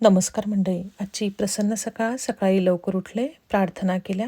नमस्कार मंडळी. आजची प्रसन्न सकाळ. सकाळी लवकर उठले प्रार्थना केल्या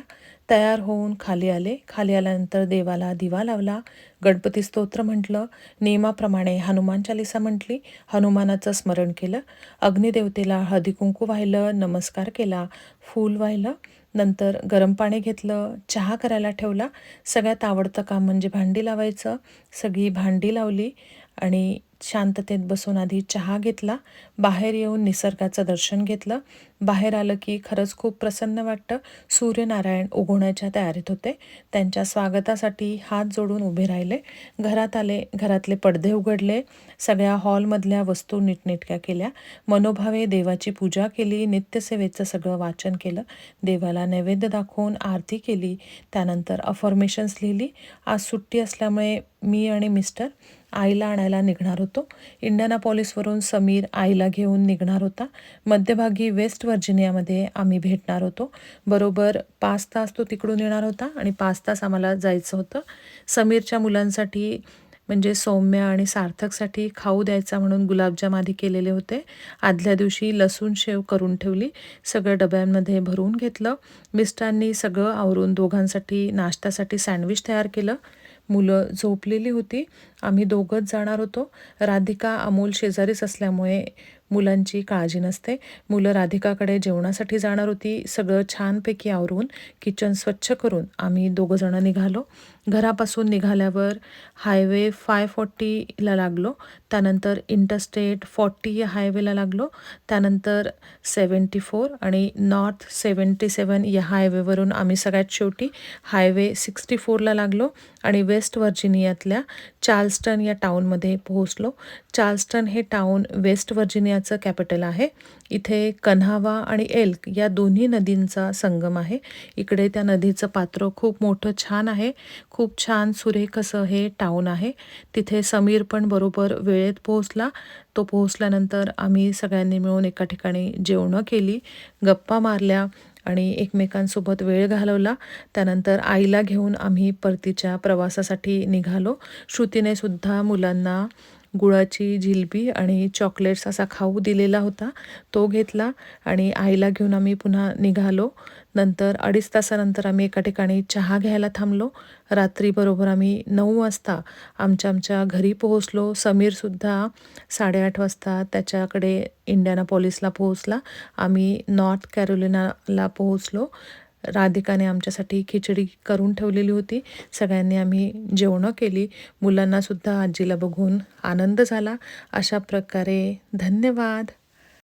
तयार होऊन खाली आले. खाली आल्यानंतर देवाला दिवा लावला. गणपती स्तोत्र म्हटलं. नियमाप्रमाणे हनुमान चालिसा म्हटली. हनुमानाचं स्मरण केलं. अग्निदेवतेला हळदी कुंकू वाहिलं नमस्कार केला फूल वाहिलं. नंतर गरम पाणी घेतलं चहा करायला ठेवला. सगळ्यात आवडतं काम म्हणजे भांडी लावायचं. सगळी भांडी लावली. आणि शांततेत बसून आधी चहा घेतला बाहेर येऊन निसर्गाचं दर्शन घेतलं. बाहेर आलं की खरंच खूप प्रसन्न वाटतं. सूर्यनारायण उगवण्याच्या तयारीत होते. त्यांच्या स्वागतासाठी हात जोडून उभे राहिले. घरात आले घरातले पडदे उघडले. सगळ्या हॉलमधल्या वस्तू नीटनेटक्या केल्या. मनोभावे देवाची पूजा केली नित्यसेवेचं सगळं वाचन केलं. देवाला नैवेद्य दाखवून आरती केली. त्यानंतर अफॉर्मेशन्स लिहिली. आज सुट्टी असल्यामुळे मी आणि मिस्टर आईला आणायला निघणार होतो. इंडियानापॉलिसवरून समीर आईला घेऊन निघणार होता. मध्यभागी वेस्ट व्हर्जिनियामध्ये आम्ही भेटणार होतो. बरोबर पाच तास तो तिकडून येणार होता आणि पाच तास आम्हाला जायचं होतं. समीरच्या मुलांसाठी म्हणजे सौम्य आणि सार्थकसाठी खाऊ द्यायचा म्हणून गुलाबजाम आधी केलेले होते. आदल्या दिवशी लसूण शेव करून ठेवली. सगळं डब्यांमध्ये भरून घेतलं. मिस्टरांनी सगळं आवरून दोघांसाठी नाश्त्यासाठी सँडविच तयार केलं. मुलं झोपलेली होती. आम्ही दोघंच जाणार होतो. राधिका अमोल शेजारीच असल्यामुळे मुलांची काळजी नसते. मुलं राधिकाकडे जेवणासाठी जाणार होती. सगळं छानपैकी आवरून किचन स्वच्छ करून आम्ही दोघंजणं निघालो. घरापासून निघाल्यावर हायवे फाय फोर्टीला लागलो. त्यानंतर इंटरस्टेट फॉर्टी या हायवेला लागलो. त्यानंतर सेवन्टी फोर आणि नॉर्थ सेवन्टी सेवन या हायवेवरून आम्ही सगळ्यात शेवटी हायवे सिक्स्टी फोरला लागलो आणि वेस्ट व्हर्जिनियातल्या चार्ल्स्टन या टाऊनमध्ये पोहोचलो. चार्ल्स्टन हे टाऊन वेस्ट व्हर्जिनिया व्हर्जिनियाचं कॅपिटल आहे. इथे कन्हावा आणि एल्क या दोन्ही नदींचा संगम आहे. इकडे त्या नदीचं पात्र खूप मोठं छान आहे. खूप छान सुरेख असं हे टाऊन आहे. तिथे समीर पण बरोबर वेळेत पोहोचला. तो पोहोचल्यानंतर आम्ही सगळ्यांनी मिळून एका ठिकाणी जेवणं केली. गप्पा मारल्या आणि एकमेकांसोबत वेळ घालवला. त्यानंतर आईला घेऊन आम्ही परतीच्या प्रवासासाठी निघालो. श्रुतीने सुद्धा मुलांना गुळाची जिलबी आणि चॉकलेट्स असा खाऊ दिलेला होता. तो घेतला आणि आईला घेऊन आम्ही पुन्हा निघालो. नंतर अडीच तासानंतर आम्ही एका ठिकाणी चहा घ्यायला थांबलो. रात्री बरोबर आम्ही नऊ वाजता आमच्या आमच्या घरी पोहोचलो. समीरसुद्धा साडेआठ वाजता त्याच्याकडे इंडियाना पॉलिसला पोहोचला. आम्ही नॉर्थ कॅरोलिनाला पोहोचलो. राधिकाने आमच्यासाठी खिचडी करून ठेवलेली होती. सगळ्यांनी आम्ही जेवणं केली. मुलांनासुद्धा आजीला बघून आनंद झाला. अशा प्रकारे धन्यवाद.